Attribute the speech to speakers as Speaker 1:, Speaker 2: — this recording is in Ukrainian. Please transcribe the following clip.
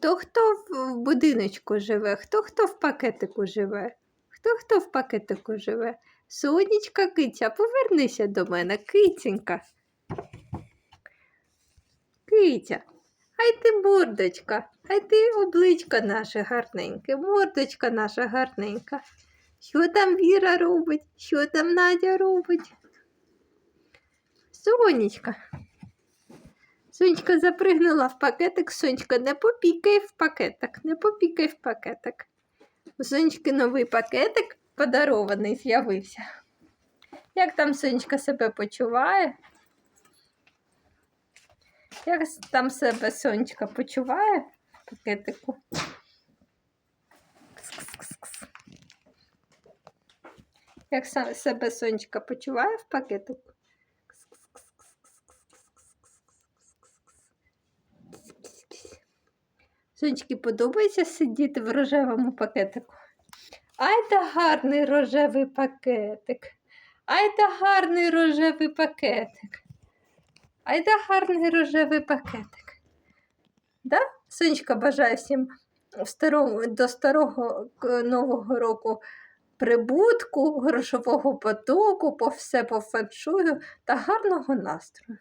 Speaker 1: Хто хто в будиночку живе, хто хто в пакетику живе, хто хто в пакетику живе. Сонечка, киця, повернися до мене, киценька. Киця, ай ти мордочка, ай ти обличка наше гарненьке, мордочка наша гарненька. Що там Віра робить? Що там Надя робить? Сонечка. Сонечка запригнула в пакетик, Сонечка, не попікай в пакетик, не попікай в пакетик. У Сонечки новий пакетик подарований з'явився. Як там Сонечка себе почуває? Як там себе Сонечка почуває в пакетику? Як себе Сонечка почуває в пакетику? Сонечки подобається сидіти в рожевому пакетику. Ай та гарний рожевий пакетик. Ай та гарний рожевий пакетик. Ай та гарний рожевий пакетик. Да? Сонечка бажає всім до старого нового року прибутку, грошового потоку, по все по феншую та гарного настрою.